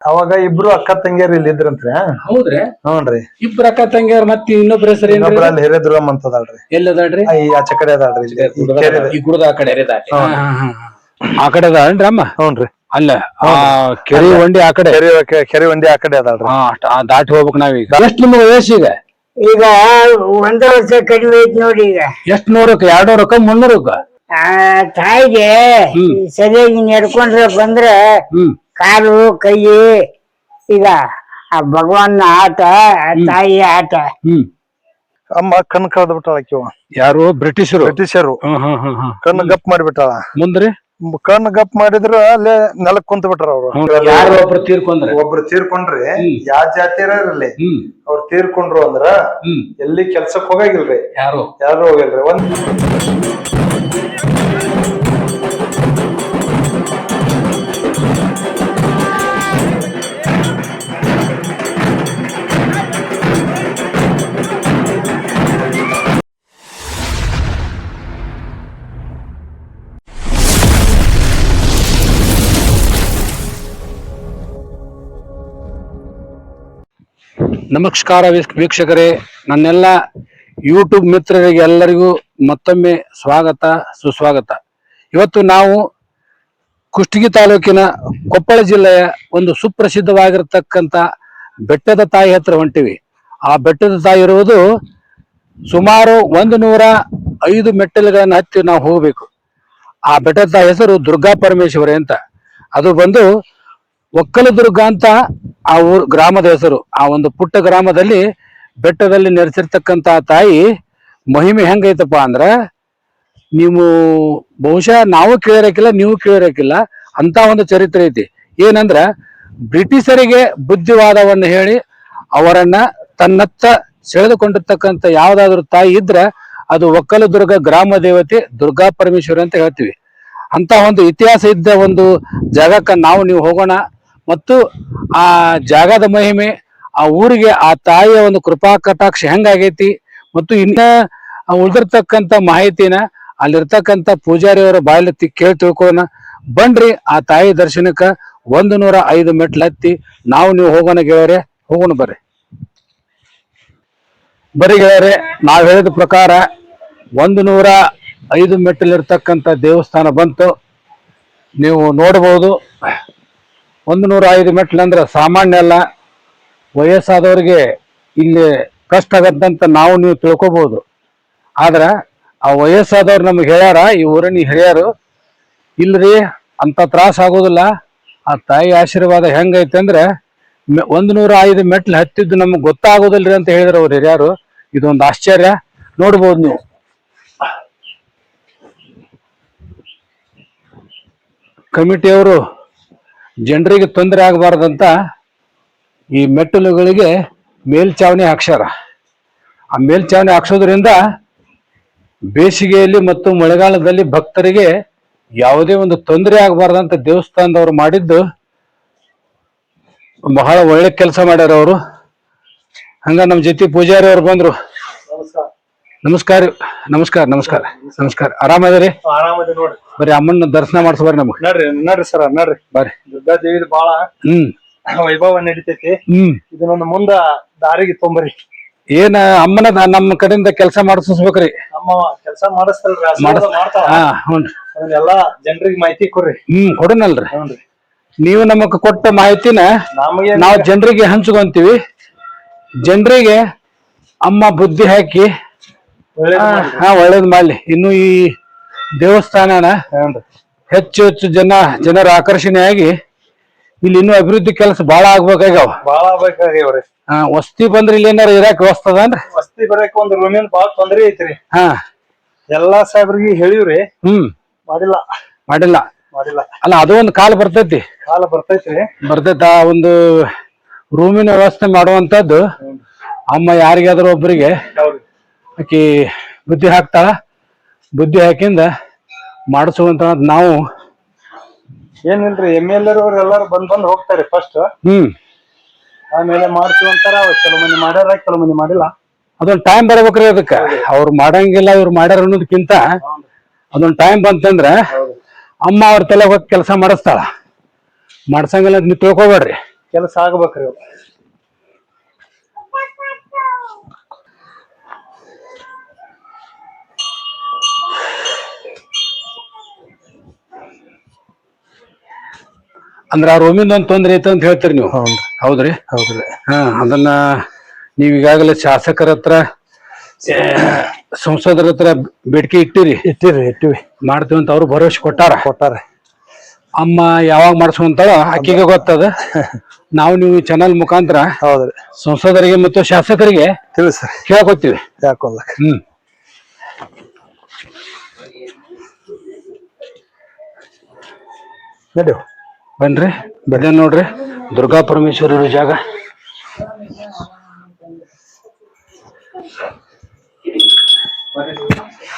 ಅವಾಗ ಇಬ್ರು ಅಕ್ಕ ತಂಗಿಯರ್ ಇಲ್ಲಿ ಇದ್ರಂತ್ರಿ ಹೌದ್ರಿ? ಹ್ಞೂನ್ರಿ. ಇಬ್ರ ಅಕ್ಕ ತಂಗಿಯರ್ ಮತ್ತೆ ಇನ್ನೊಬ್ರ ಹೆಸರು ಇನ್ನೊಬ್ರ ಅಲ್ಲಿ ಹಿರೇದುರ್ಗಮ್ ಅಂತದಲ್ರಿ ಎಲ್ಲದಾಳ್ರಿ? ಆ, ಈ ಆಚೆ ಕಡೆ ಅದಾಳ್ರಿ ಇಲ್ಲಿ. ಈ ಕೆರೆ- ಈ ಗುಡದ ಆ ಕಡೆ ಆ ಕಡೆ ಅದಾಳ್ರಿ ಅಮ್ಮ? ಹ್ಞೂನ್ರಿ. ಅಲ್ಲ ಆ ಕೆರೆ ಒಂಡಿ ಆ ಕಡೆ? ಕೆರೆ ಕೆ- ಕೆರೆ ಒಂದಿ ಆ ಕಡೆ ಅದಾಳ್ರಿ. ಹಾ ಅಷ್ಟ್- ಆ ದಾಟಿ ಹೋಗ್ಬೇಕು ಈಗ ಎಷ್ಟು ನಿಮ್ಗೆ ವಯಸ್ಸು ಈಗ? ಈಗ ಒಂದ ವರ್ಷ ಕಡಿಮೆ ಐತಿ ನೋಡಿ ಈಗ. ಎಷ್ಟ್ ನೂರಕ್ಕ? ಎರಡ್ ನೂರಕ್ಕ ಮುನ್ನೂರಕ್ಕ? ಆ ತಾಯಿಗೆ ಸರಿಯಾಗಿ ಸರಿಯಾಗಿ ನಡ್ಕೊಂಡ್ರೆ ಬಂದ್ರೆ ಹ್ಮ್. ಕಾಲು ಕೈ ಈಗ ಆ ಭಗವಾನ್ ಆಟ ಆ ತಾಯಿ ಆಟ. ಹ್ಮ್. ಅಮ್ಮ ಕಣ್ ಕಳ್ದ ಬಿಟ್ಟಾಳ ಆಕಿವ ಯಾರು? ಬ್ರಿಟಿಷರು? ಬ್ರಿಟಿಷರು. ಕಣ್ಣು ಗಪ್ ಮಾಡಿಬಿಟ್ಟಾಳ. ಮುಂದ್ರಿ? ಕಣ್ಣು ಗಪ್ ಮಾಡಿದ್ರ ಅಲ್ಲೇ ನೆಲಕ್ ಕುಂತ ಬಿಟ್ರ ಅವ್ರು. ಯಾರು ಒಬ್ರು ತೀರ್ಕೊಂಡ್ರೆ? ಒಬ್ರು ತೀರ್ಕೊಂಡ್ರಿ. ಯಾವ ಜಾತಿಯರ ಇರಲಿ? ಹ್ಮ್. ಅವ್ರು ತೀರ್ಕೊಂಡ್ರು ಅಂದ್ರ ಹ್ಮ್. ಎಲ್ಲಿ ಕೆಲ್ಸಕ್ ಹೋಗಾಗಿಲ್ರಿ? ಯಾರು? ಯಾರು ಹೋಗಿಲ್ರಿ? ಒಂದ್ ನಮಸ್ಕಾರ ವೀಕ್ಷಕರೇ, ನನ್ನೆಲ್ಲ ಯೂಟ್ಯೂಬ್ ಮಿತ್ರರಿಗೆ ಎಲ್ಲರಿಗೂ ಮತ್ತೊಮ್ಮೆ ಸ್ವಾಗತ, ಸುಸ್ವಾಗತ. ಇವತ್ತು ನಾವು ಕುಷ್ಟಗಿ ತಾಲೂಕಿನ ಕೊಪ್ಪಳ ಜಿಲ್ಲೆಯ ಒಂದು ಸುಪ್ರಸಿದ್ಧವಾಗಿರ್ತಕ್ಕಂಥ ಬೆಟ್ಟದ ತಾಯಿ ಹತ್ರ ಹೊಂಟಿವಿ. ಆ ಬೆಟ್ಟದ ತಾಯಿ ಇರುವುದು ಸುಮಾರು ಒಂದು ನೂರ ಐದು ಮೆಟ್ಟಲುಗಳನ್ನು ಹತ್ತಿ ನಾವು ಹೋಗಬೇಕು. ಆ ಬೆಟ್ಟದ ತಾಯಿ ಹೆಸರು ದುರ್ಗಾ ಪರಮೇಶ್ವರಿ ಅಂತ. ಅದು ಬಂದು ಒಕ್ಕಲದುರ್ಗ ಅಂತ ಆ ಊರು ಗ್ರಾಮದ ಹೆಸರು. ಆ ಒಂದು ಪುಟ್ಟ ಗ್ರಾಮದಲ್ಲಿ ಬೆಟ್ಟದಲ್ಲಿ ನೆಲೆಸಿರ್ತಕ್ಕಂಥ ತಾಯಿ ಮಹಿಮೆ ಹೆಂಗೈತಪ್ಪ ಅಂದ್ರೆ ನೀವು ಬಹುಶಃ ನಾವು ಕೇಳಿರಕಿಲ್ಲ ನೀವು ಕೇಳಿರಕಿಲ್ಲ ಅಂತ ಒಂದು ಚರಿತ್ರೆ ಐತಿ. ಏನಂದ್ರ ಬ್ರಿಟಿಷರಿಗೆ ಬುದ್ಧಿವಾದವನ್ನು ಹೇಳಿ ಅವರನ್ನ ತನ್ನತ್ತ ಸೆಳೆದುಕೊಂಡಿರ್ತಕ್ಕಂಥ ಯಾವ್ದಾದ್ರು ತಾಯಿ ಇದ್ರೆ ಅದು ಒಕ್ಕಲದುರ್ಗ ಗ್ರಾಮ ದೇವತೆ ದುರ್ಗಾ ಪರಮೇಶ್ವರಿ ಅಂತ ಹೇಳ್ತೀವಿ. ಅಂತ ಒಂದು ಇತಿಹಾಸ ಇದ್ದ ಒಂದು ಜಾಗಕ್ಕೆ ನಾವು ನೀವು ಹೋಗೋಣ. ಮತ್ತು ಆ ಜಾಗದ ಮಹಿಮೆ, ಆ ಊರಿಗೆ ಆ ತಾಯಿಯ ಒಂದು ಕೃಪಾ ಕಟಾಕ್ಷ ಹೆಂಗಾಗೈತಿ ಮತ್ತು ಇನ್ನ ಉಳಿದಿರ್ತಕ್ಕಂಥ ಮಾಹಿತಿನ ಅಲ್ಲಿರ್ತಕ್ಕಂಥ ಪೂಜಾರಿಯವರ ಬಾಯಲ್ಲಿ ಕೇಳಿ ತಿಳ್ಕೊಳ್ಳೋಣ. ಬನ್ರಿ ಆ ತಾಯಿ ದರ್ಶನಕ್ಕೆ ಒಂದು ನೂರ ಐದು ಮೆಟ್ಲು ಹತ್ತಿ ನಾವು ನೀವು ಹೋಗೋಣ ಗೆಳೆಯರೆ, ಹೋಗೋಣ ಬರ್ರಿ. ಬರೀ ಗೆಳೆಯರೆ, ನಾವು ಹೇಳಿದ ಪ್ರಕಾರ ಒಂದು ನೂರ ಐದು ಮೆಟ್ಟಲಿರ್ತಕ್ಕಂಥ ದೇವಸ್ಥಾನ ಬಂತು. ನೀವು ನೋಡಬಹುದು. ಒಂದು ನೂರ ಐದು ಮೆಟ್ಲು ಅಂದ್ರೆ ಸಾಮಾನ್ಯ ಅಲ್ಲ. ವಯಸ್ಸಾದವ್ರಿಗೆ ಇಲ್ಲಿ ಕಷ್ಟ ಆಗತ್ತಂತ ನಾವು ನೀವು ತಿಳ್ಕೊಬಹುದು ಆದ್ರೆ ಆ ವಯಸ್ಸಾದವ್ರು ನಮ್ಗೆ ಹೇಳ್ಯಾರ, ಈ ಊರಿನ ಹಿರಿಯರು, ಇಲ್ರಿ, ಅಂತ ತ್ರಾಸ ಆಗೋದಿಲ್ಲ. ಆ ತಾಯಿ ಆಶೀರ್ವಾದ ಹೆಂಗೈತೆ ಅಂದ್ರೆ ಒಂದು ನೂರ ಐದು ಮೆಟ್ಲು ಹತ್ತಿದ್ದು ನಮ್ಗೆ ಗೊತ್ತಾಗೋದಿಲ್ರಿ ಅಂತ ಹೇಳಿದ್ರು ಅವ್ರು ಹಿರಿಯರು. ಇದೊಂದು ಆಶ್ಚರ್ಯ. ನೋಡ್ಬೋದು ನೀವು. ಕಮಿಟಿಯವರು ಜನರಿಗೆ ತೊಂದರೆ ಆಗಬಾರ್ದಂತ ಈ ಮೆಟ್ಟಲುಗಳಿಗೆ ಮೇಲ್ಛಾವಣಿ ಹಾಕ್ಸ್ಯಾರ ಆ ಮೇಲ್ಛಾವಣಿ ಹಾಕ್ಸೋದ್ರಿಂದ ಬೇಸಿಗೆಯಲ್ಲಿ ಮತ್ತು ಮಳೆಗಾಲದಲ್ಲಿ ಭಕ್ತರಿಗೆ ಯಾವುದೇ ಒಂದು ತೊಂದರೆ ಆಗಬಾರ್ದಂತ ದೇವಸ್ಥಾನದವರು ಮಾಡಿದ್ದು ಬಹಳ ಒಳ್ಳೆ ಕೆಲಸ ಮಾಡ್ಯಾರ ಅವರು ಹಂಗ ನಮ್ಮ ಜೊತೆ ಪೂಜಾರಿ ಅವ್ರು ಬಂದ್ರು. ನಮಸ್ಕಾರ ನಮಸ್ಕಾರ ನಮಸ್ಕಾರ ನಮಸ್ಕಾರ. ಆರಾಮ ಅದರಿ? ಆರಾಮದಿ ನೋಡ್ರಿ. ಬರೀ ಅಮ್ಮನ ದರ್ಶನ ಮಾಡಿಸ್ ಬರ್ರಿ ನಮಗ್. ನಡ್ರಿ ನಡ್ರಿ ಸರ ನಡ್ರಿ. ಬರ್ರಿ ದುರ್ಗಾ ದೇವಿ ಬಾಳ ಹ್ಮ್. ವೈಭವ ನಡಿತೈತಿ. ಹ್ಮ್. ಇದನ್ನೊಂದು ಮುಂದ ದಾರಿಗೆ ತೊಂಬರಿ. ಏನ ಅಮ್ಮನ ನಮ್ಮ ಕಡೆಯಿಂದ ಕೆಲಸ ಮಾಡಿಸ್ಬೇಕ್ರಿ ನಮ್ಮ ಕೆಲಸ ಹ್ಞೂನ್ರಿ. ಅದನ್ನೆಲ್ಲಾ ಜನರಿಗೆ ಮಾಹಿತಿ ಕೊಡ್ರಿ. ಹ್ಮ್ ಕೊಡನಲ್ರಿ. ನೀವು ನಮಗ್ ಕೊಟ್ಟ ಮಾಹಿತಿನ ನಮಗೆ ನಾವು ಜನರಿಗೆ ಹಂಚ್ಕೊಂತೀವಿ. ಜನರಿಗೆ ಅಮ್ಮ ಬುದ್ಧಿ ಹಾಕಿ. ಹಾ ಒಳ್ಳೇದ್ ಮಾಡ್ಲಿ. ಇನ್ನು ಈ ದೇವಸ್ಥಾನನ ಹೆಚ್ಚು ಹೆಚ್ಚು ಜನ ಜನರ ಆಕರ್ಷಣೆಯಾಗಿ ಇಲ್ಲಿ ಇನ್ನು ಅಭಿವೃದ್ಧಿ ಕೆಲಸ ಬಹಳ ಆಗ್ಬೇಕಾಗ್ಯಾವ. ಬಾಳ ಆಗ್ಬೇಕಾಗ್ಯಾವ್ರಿ ವಸ್ತಿ ಬಂದ್ರೆ ಇಲ್ಲಿ ಏನಾರ ಇರಾಕ್ ವ್ಯವಸ್ಥೆ ಅದಾನ್ರಿ ವಸ್ತಿ ಬರಕ್ ಒಂದ್ ರೂಮಿನ ಬಹಳ ತೊಂದರೆ ಐತ್ರಿ. ಹಾ. ಎಲ್ಲಾ ಸಾಹೇಬ್ರಿಗೆ ಹೇಳಿವ್ರಿ ಹ್ಮ್. ಮಾಡಿಲ್ಲ. ಮಾಡಿಲ್ಲ. ಮಾಡಿಲ್ಲ. ಅಲ್ಲ ಅದು ಒಂದು ಕಾಲ ಬರ್ತೈತಿ. ಕಾಲ ಬರ್ತೈತ್ರಿ. ಬರ್ತೈತ ಆ ಒಂದು ರೂಮಿನ ವ್ಯವಸ್ಥೆ ಮಾಡುವಂತದ್ದು ಅಮ್ಮ ಯಾರಿಗಾದ್ರೂ ಒಬ್ಬರಿಗೆ ಆಕಿ ಬುದ್ಧಿ ಹಾಕ್ತಾಳ ಬುದ್ಧಿ ಹಾಕಿಂದ ಮಾಡಿಸುವಂತ ನಾವು. ಏನಿಲ್ರಿ ಎಂ ಎಲ್ ಅವ್ರು ಎಲ್ಲಾರು ಬಂದ್ ಬಂದ್ ಹೋಗ್ತಾರೆ ಫಸ್ಟ್ ಹ್ಮ್. ಆಮೇಲೆ ಮಾಡಿಸುವಂತಾರ ಕೆಲವು ಮಂದಿ ಮಾಡ್ಯಾರ ಕೆಲವು ಮಂದಿ ಮಾಡಿಲ್ಲ. ಅದೊಂದು ಟೈಮ್ ಬರ್ಬೇಕ್ರಿ ಅದಕ್ಕೆ. ಅವ್ರು ಮಾಡಂಗಿಲ್ಲ ಇವ್ರು ಮಾಡ್ಯಾರ ಅನ್ನೋದಕ್ಕಿಂತ ಅದೊಂದು ಟೈಮ್ ಬಂತಂದ್ರ ಅಮ್ಮ ಅವ್ರ ತಲೆ ಹೋಗಿ ಕೆಲಸ ಮಾಡಿಸ್ತಾಳ. ಮಾಡ್ಸಂಗಿಲ್ಲ ಅಂತ ನೀವು ತಿಳ್ಕೊಬೇಡ್ರಿ. ಕೆಲಸ ಆಗ್ಬೇಕ್ರಿ ಇವು. ಅಂದ್ರ ಆ ರೋಮಿಂದ ಒಂದ್ ತೊಂದ್ರೆ ಐತೆ ಅಂತ ಹೇಳ್ತೀರಿ ನೀವು? ಹೌನ್ರಿ ಹೌದ್ರಿ? ಹೌದ್ರಿ. ಹಾ ಅದನ್ನ ನೀವ್ ಈಗಾಗಲೇ ಶಾಸಕರ ಹತ್ರ ಸಂಸದರ ಹತ್ರ ಬೇಡಿಕೆ ಇಟ್ಟಿರಿ. ಇಟ್ಟಿರಿ ಇಟ್ಟಿವಿ. ಮಾಡ್ತೀವಿ ಅಂತ ಅವ್ರು ಭರವಸೆ ಕೊಟ್ಟಾರ? ಕೊಟ್ಟಾರೆ. ಅಮ್ಮ ಯಾವಾಗ ಮಾಡಿಸ್ಕೊಂತಾಳ ಅಕ್ಕಿಗೆ ಗೊತ್ತದ. ನಾವು ನೀವು ಚಾನಲ್ ಮುಖಾಂತರ ಹೌದ್ರಿ. ಸಂಸದರಿಗೆ ಮತ್ತು ಶಾಸಕರಿಗೆ ತಿಳಿಸ್ರಿ ಕೇಳ್ಕೊತೀವಿ. ಯಾಕೊಲ್ಲ ಹ್ಮ್. ನಡಿವ್ ಬನ್ರಿ ಬೆಳೆ ನೋಡ್ರಿ ದುರ್ಗಾ ಪರಮೇಶ್ವರರ ಜಾಗ.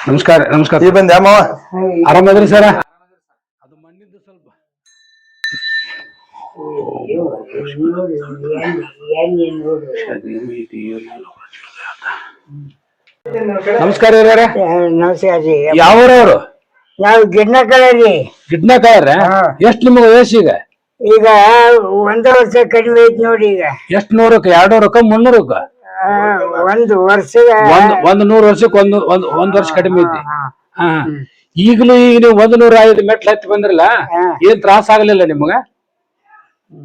ನಮಸ್ಕಾರ ನಮಸ್ಕಾರ. ಈ ಬಂದ್ಯಾ ಯಾವ ಆರಾಮದ್ರಿ ಸರ? ಅದು ಮಣ್ಣಿದ್ದು ಸ್ವಲ್ಪ. ನಮಸ್ಕಾರ ಯಾವ ನಮಸ್ಕಾರ ರೀ. ಯಾವೂರವ್ರು ನಾವು ಗಿಡ್ನ ಕಡೆ ಎಷ್ಟು ಗಿಡ್ನಕಾಯ್ರ ಹಾ. ಎಷ್ಟ್ ನಿಮ್ಗೆ ವಯಸ್ಸು ಈಗ? ಈಗ ಒಂದು ವರ್ಷ ಕಡಿಮೆ ಐತಿ ನೋಡಿ ಈಗ. ಎಷ್ಟ್ ನೂರಕ್ಕ? ಎರಡು ನೂರಕ್ಕ ಮುನ್ನೂರಕ್ಕ? ಆ, ಒಂದು ವರ್ಷದ ಒಂದ್ ಒಂದ್ ನೂರ್ ವರ್ಷಕ್ಕೆ ಒಂದು ಒಂದ್ ಒಂದ್ ವರ್ಷ ಕಡಿಮೆ ಐತಿ. ಹಾ. ಈಗಲೂ ಈಗ ನೀವು ಒಂದ್ ನೂರ ಐದು ಮೆಟ್ಲ ಹತ್ತಿ ಬಂದ್ರಲ್ಲ ಹಾ. ಏನ್ ತ್ರಾಸ ಆಗ್ಲಿಲ್ಲ ನಿಮಗ?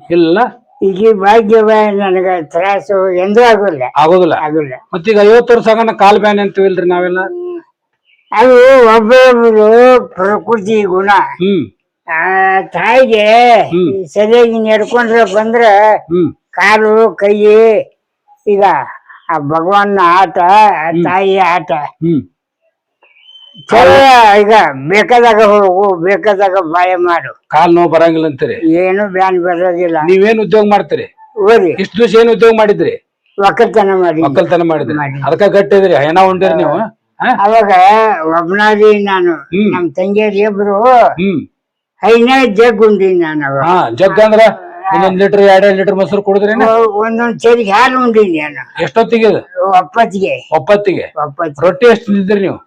ಇಲ್ಲ? ಈಗ ಭಾಗ್ಯವ ನನಗ ತ್ರಾಸು ಎಂದೂ ಆಗೋಲ್ಲ. ಆಗೋದಿಲ್ಲ. ಆಗೋಲ್ಲ. ಮತ್ತೀಗ ಐವತ್ತು ವರ್ಷ ಆಗನ ಕಾಲ್ ಬ್ಯಾನ್ ಅಂತೀವಿಲ್ರಿ ನಾವೆಲ್ಲ? ಅದು ಒಬ್ಬೊಬ್ರು ಪ್ರಕೃತಿ ಗುಣ. ಹ್ಮ್. ಆ ತಾಯಿಗೆ. ಸರಿಯಾಗಿ ನಡ್ಕೊಂಡ್ರೆ ಬಂದ್ರೆ ಹ್ಮ್. ಕಾಲು ಕೈ ಈಗ ಆ ಭಗವಾನ್ ಆಟ ಆ ತಾಯಿ ಆಟ. ಚಲೋ ಈಗ ಬೇಕಾದಾಗ ಹೋಗು ಬೇಕಾದಾಗ ಬಾಯ ಮಾಡು. ಕಾಲು ನೋವು ಬರಂಗಿಲ್ಲ ಅಂತಾರೆ? ಏನು ಬ್ಯಾನ್ ಬರೋದಿಲ್ಲ. ನೀವೇನ್ ಉದ್ಯೋಗ ಮಾಡ್ತೀರಿ? ಓದಿ ಇಷ್ಟು ದಿವಸ ಏನ್ ಉದ್ಯೋಗ ಮಾಡಿದ್ರಿ? ಒಕ್ಕಲ್ತನ ಮಾಡಿ ಒಕ್ಕಲ್ತನ ಮಾಡಿದ್ರಿ. ಮಾಡಿ. ಅದಕ್ಕ ಗಟ್ಟಿದ್ರಿ ಹೆಣ ಉಂಡಿರಿ ನೀವು? ಅವಾಗ ಒಬ್ನಾದಿ ನಾನು ಹ್ಮ್. ನಮ್ ತಂಗಿಯರ್ ಇಬ್ರು ಹ್ಮ್. ಜಗ್ ಉಂಡಿ ನಾನು ಅವಾಗ. ಹಾ ಜಗ್ ಅಂದ್ರ ಒಂದೊಂದ್ ಲೀಟರ್ ಎರಡೆರಡ್ ಲೀಟರ್ ಮೊಸರು ಕುಡಿದ್ರೇನ? ಒ- ಒಂದೊಂದ್ ಚರಿಗೆ ಹಾಲು ಉಂಡಿನಿ ನಾನು. ಎಷ್ಟೊತ್ತಿಗೆ ಇದು? ಒಪ್ಪತ್ತಿಗೆ. ಒಪ್ಪತ್ತಿಗೆ? ಒಪ್ಪತ್ತಿಗೆ ರೊಟ್ಟಿ ಎಷ್ಟು ತಿಂದಿದ್ರಿ ನೀವು?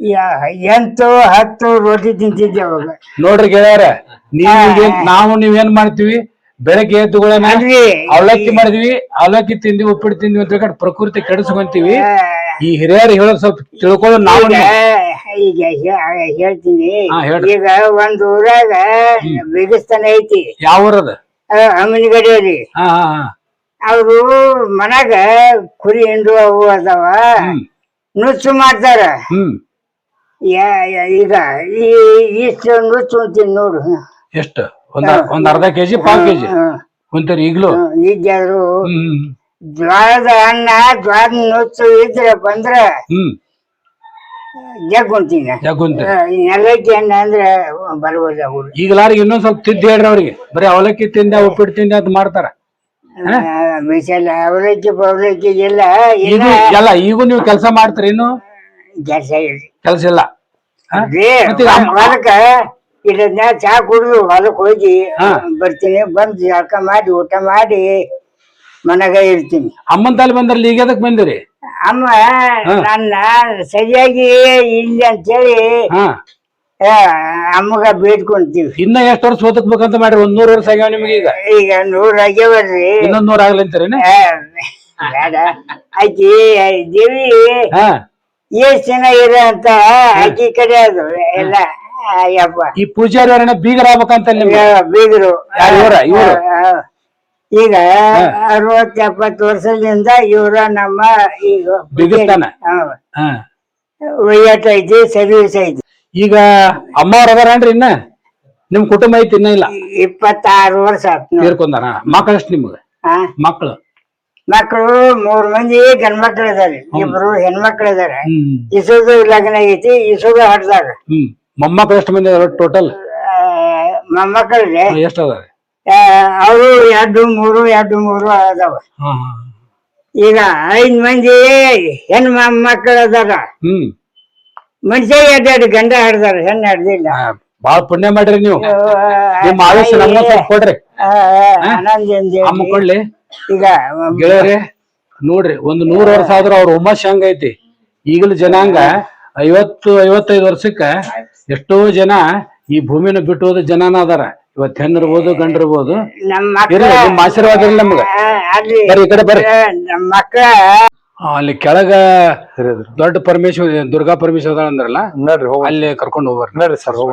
ಯಾ- ಎಂಟು ಹತ್ತು ರೊಟ್ಟಿ ತಿಂತಿದ್ದೆ ಅವಾಗ. ನೋಡ್ರಿ ಗೆಳೆಯರ ನೀವ್ ನಾವು ನೀವೇನ್ ಮಾಡ್ತೀವಿ? ಬೆಳಗ್ಗೆ ಎದ್ದುಗಳನ್ನ ಅವಲಕ್ಕಿ ಮಾಡಿದ್ವಿ ಅವಲಕ್ಕಿ ತಿಂದ್ವಿ ಉಪ್ಪಿಟ್ಟು ತಿಂದ್ವಿ ಅಂತ ಹೇಳ್ಕೊಂಡು ಪ್ರಕೃತಿ ಕೆಡಿಸ್ಕೊಂತೀವಿ. ಈ ಹಿರಿಯರು ಹೇಳೋದ್ ಸ್ವಲ್ಪ ತಿಳ್ಕೊಳ್ಳೋದು ನಾವು ಈಗ ಈಗ ಹೇ- ಹೇಳ್ತೀನಿ. ಹಾ, ಹೇಳ್ರಿ. ಈಗ ಒಂದ್ ಊರಾಗ ಬಿಗಿಸ್ತಾನ ಐತಿ. ಯಾವ ಊರದ? ಅಮ್ಮನಗಡಿಯಲ್ಲಿ. ಹಾ ಹಾ ಹಾ. ಅವ್ರು ಮನ್ಯಾಗ ಕುರಿ ಹಿಂಡು ಅವು ಅದಾವ. ಹ್ಮ್. ನುಚ್ಚು ಮಾಡ್ತಾರ. ಹ್ಮ್. ಯಾ- ಯಾ- ಈಗ ಈ ಇಷ್ಟು ನುಚ್ಚು ಅಂತೀನಿ ನೋಡು. ಎಷ್ಟು? ಒಂದ್ ಒಂದ್ ಅರ್ಧ ಕೆಜಿ ಪಾವ್ ಕೆಜಿ? ಕುಂತೀರಿ ಈಗ್ಲೂ? ಈಗಾದ್ರು ಹ್ಮ್. ಜ್ವಾಳದ ಅಣ್ಣ ಜ್ವಾಳದ ನುಚ್ಚು ಇದ್ರೆ ಬಂದ್ರೆ ಹ್ಮ್. ಜಗ್ ಉಂತೀನಿ ಯಾಕೆ ಕುಂತೀರಿ ನೆಲಕ್ಕಿ ಅನ್ನ ಅಂದ್ರೆ ಬರ್ಬೋದು ಅವ್ರು. ಇನ್ನೊಂದ್ ಸ್ವಲ್ಪ ತಿದ್ದು ಹೇಳ್ರಿ ಅವ್ರಿಗೆ. ಬರೀ ಅವಲಕ್ಕಿ ತಿಂದ ಉಪ್ಪಿಟ್ಟು ತಿಂದ ಅಂತ ಮಾಡ್ತಾರ. ಬಿಸಲ ಅವಲಕ್ಕಿ ಪವಲಕ್ಕಿ ಇಲ್ಲ ಈಗ ಎಲ್ಲ ಈಗೂ ನೀವು ಕೆಲಸ ಮಾಡ್ತೀರಿ ಇನ್ನು? ಕೆಲಸ ಇಲ್ಲ. ಕೆಲಸ ಇಲ್ಲ. ಹಾ? ಮತ್ತೆ ಈಗ ಅಮ್ಮ- ಹೊಲಕ್ಕ ಇದನ್ನ ಚಾ ಕುಡಿದು ಹೊಲಕ್ ಹೋಗಿ. ಬರ್ತೀನಿ. ಬಂದು ಜಳಕ ಮಾಡಿ ಊಟ ಮಾಡಿ ಮನೆಗ ಇರ್ತೀನಿ. ಅಮ್ಮನ ತಾಲಿ ಬಂದ್ರಲ್ಲಿ ಈಗ ಅದಕ್ಕೆ ಬಂದಿರಿ? ಅಮ್ಮ ನನ್ನ ಸರಿಯಾಗಿ ಇಲ್ಲಿ ಅಂತೇಳಿ ಹಾ. ಆ, ಅಮ್ಮಗ ಬೇಡ್ಕೊಂತೀವಿ. ಇನ್ನ ಎಷ್ಟ್ ವರ್ಷ ಓದಕ್ಬೇಕಂತ ಮಾಡ್ರಿ? ಒಂದ್ ನೂರ್ ವರ್ಷ ಆಗ್ಯಾವ ನಿಮ್ಗೆ ಈಗ? ಈಗ ನೂರ್ ಆಗ್ಯಾವಲ್ರಿ. ಇನ್ನೊಂದ್ ನೂರ್ ಆಗ್ಲಿ ಅಂತೀರೇನ ಆ, ಬೇಡ. ಆಕಿ ದೇವಿ ಹಾ. ಎಷ್ಟ್ ಜನ ಇರ ಅಂತ ಆಕಿ ಕಡೆ ಅದು ಎಲ್ಲ ಅಯ್ಯಪ್ಪ ಈ ಪೂಜಾರಿ ಅವ್ರನ್ನ ಬೀಗರ ಆಗ್ಬೇಕಂತ ನಿಮ್ಗೆ ಬೀಗರು. ಯಾರು ಇವ್ರ? ಇವ್ರು? ಆ, ಆ. ಈಗ ಅರವತ್ ಎಪ್ಪತ್ತು ವರ್ಷದಿಂದ ಇವ್ರ ನಮ್ಮ ಈಗ ಬಿಗಿಸ್ತಾನ. ಹಾ. ಐತಿ ಸರ್ವಿಸ್ ಐತಿ ಈಗ ಅಮ್ಮವ್ರ ಅದಾರನ್ರಿ ಇನ್ನ? ನಿಮ್ ಕುಟುಂಬ ಐತಿ ಇನ್ನ ಇಲ್ಲ? ಇಪ್ಪತ್ತಾರು ವರ್ಷ ಆತ್ ಮಕ್ಕಳಷ್ಟು ನಿಮ್ಗ? ಮಕ್ಕಳು ಮಕ್ಕಳು ಮೂರ್ ಮಂದಿ ಗಂಡ್ಮಕ್ಳು ಇದಾರೆ. ಇಬ್ರು ಹೆಣ್ಮಕ್ಳು ಇದಾರೆ. ಇಸುದು ಲಗ್ನ ಐತಿ ಇಸುದು ಹಡ್ದಾರ ಮೊಮ್ಮಕ್ಳು ಎಷ್ಟು ಮಂದಿ ಟೋಟಲ್? ಮೊಮ್ಮಕ್ಕಳಿಗೆ ಎಷ್ಟು ಅದಾರ? ಅವರು ಎರಡು ಮೂರು ಎರಡು ಮೂರು ಅದಾವ. ಈಗ ಐದ್ ಮಂದಿ ಹೆಣ್ ಮಕ್ಕಳು ಅದಾರ. ಹ್ಮ್. ಮನುಷ್ಯ ಎರಡೆರಡು ಗಂಡ ಹಿಡ್ದಾರ ಹೆಣ್ಣು ಹಿಡ್ದಿಲ್ಲ. ಬಾಳ ಪುಣ್ಯ ಮಾಡ್ರಿ ನೀವು. ನಿಮ್ಮ ಆಯುಷ್ಯ ನಮ್ಗೂ ಸ್ವಲ್ಪ ಕೊಡ್ರಿ. ಅಮ್ಮ ಕೊಡ್ಲಿ. ಈಗ ಗೆಳೆಯರಿ ನೋಡ್ರಿ ಒಂದ್ ನೂರ್ ವರ್ಷ ಆದ್ರೂ ಅವ್ರ ಹುಮ್ಮಸ್ ಹಂಗ ಐತಿ. ಈಗಲೂ ಜನಾಂಗ ಐವತ್ತು ಐವತ್ತೈದು ವರ್ಷಕ್ಕ ಎಷ್ಟೋ ಜನ ಈ ಭೂಮಿನ ಬಿಟ್ಟು ಹೋದ ಜನನ ಅದಾರ. ಇವತ್ತು ಹೆಣ್ಣಿರ್ಬೋದು ಗಂಡಿರ್ಬೋದು ನಮ್ಮ ಆಶೀರ್ವಾದ ಇರ್ಲಿ ನಮ್ಗ. ಅಲ್ಲಿ ಬರ್ರಿ ಈ ಕಡೆ ಬರ್ರಿ. ನಮ್ಮ ಮಕ್ಳ. ಆ, ಅಲ್ಲಿ ಕೆಳಗ ದೊಡ್ಡ ಪರಮೇಶ್ವರ ದುರ್ಗಾ ಪರಮೇಶ್ವರ ಅದಾಳ ಅಂದ್ರಲ್ಲ? ನೋಡ್ರಿ ಹೋಗ ಅಲ್ಲಿ ಕರ್ಕೊಂಡು ಹೋಗ್ರಿ ನೋಡ್ರಿ ಸರ್ ಹೋಗ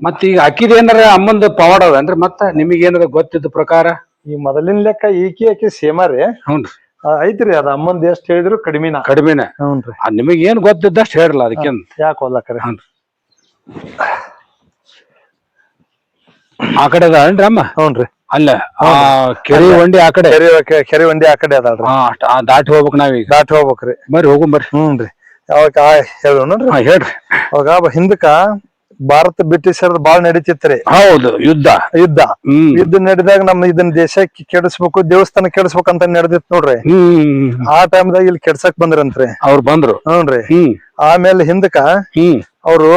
ಮತ್ತ ಈಗ ಅಕ್ಕಿದ ಏನಾರ ಅಮ್ಮಂದ ಪವಾಡ ಅಂದ್ರೆ ಮತ್ತ ನಿಮಗೆ ಏನಾರ ಗೊತ್ತಿದ್ದ ಪ್ರಕಾರ? ಈ ಮೊದಲಿನ ಲೆಕ್ಕ ಈಕಿ ಆಕಿ ಸೇಮ ರೀ. ಹ್ಞೂನ್ರಿ ಆ, ಐತ್ರಿ ಅದ ಅಮ್ಮಂದ್ ಎಷ್ಟ್ ಹೇಳಿದ್ರು ಕಡಿಮಿನ. ಕಡಿಮೆನೆ? ಹ್ಞೂನ್ರಿ ನಿಮಗೆ ಏನ್ ಗೊತ್ತಿದ್ದಷ್ಟು ಹೇಳಲ್ಲ ಅದಕ್ಕೇನ್? ಯಾಕೆ ಹೋಗ್ಲಕ್ಕರಿ ಹ್ಞೂನ್ರಿ ಆ ಕಡೆ ಅದಾಳೇನ್ರಿ ಅಮ್ಮ? ಹ್ಞೂನ್ರಿ ಅಲ್ಲ ಆ ಕೆರೆ ಒಂಡಿ ಆ ಕಡೆ? ಕೆರೆ ಕೆರೆ ಒಂದಿ ಆ ಕಡೆ ಅದಾಳ್ರಿ. ಹಾ ಅಷ್ಟ್- ಆ ದಾಟಿ ಹೋಗ್ಬೇಕು ನಾವೀಗ. ದಾಟಿ ಹೋಗ್ಬೇಕ್ರಿ. ಬರ್ರಿ ಹೋಗು ಬರ್ರಿ. ಹ್ಞೂನ್ರಿ ಯಾವಾಗ ಹೇಳು ನೋಡ್ರಿ ಹಾ ಹೇಳ್ರಿ. ಅವಾಗ ಬ- ಹಿಂದಕ್ಕ ಭಾರತ ಬ್ರಿಟಿಷರ್ದು ಬಾಳ್ ನಡೀತಿತ್ರಿ. ಹೌದು ಯುದ್ಧ. ಯುದ್ಧ. ಹ್ಮ್. ಯುದ್ಧ ನಡೆದಾಗ ನಮ್ ಇದನ್ನ ದೇಶಕ್ಕೆ ಕೆಡಿಸ್ಬೇಕು ದೇವಸ್ಥಾನ ಕೆಡಿಸ್ಬೇಕು ಅಂತ ನಡೆದಿತ್ತು ನೋಡ್ರಿ. ಹ್ಮ್ ಆ ಟೈಮ್ದಾಗ ಇಲ್ಲಿ ಕೆಡ್ಸಕ್ ಬಂದ್ರಂತ್ರಿ. ಅವ್ರು ಬಂದ್ರು. ಹ್ಞೂನ್ರಿ ಹ್ಮ್. ಆಮೇಲೆ ಹಿಂದಕ ಹ್ಮ್. ಅವ್ರು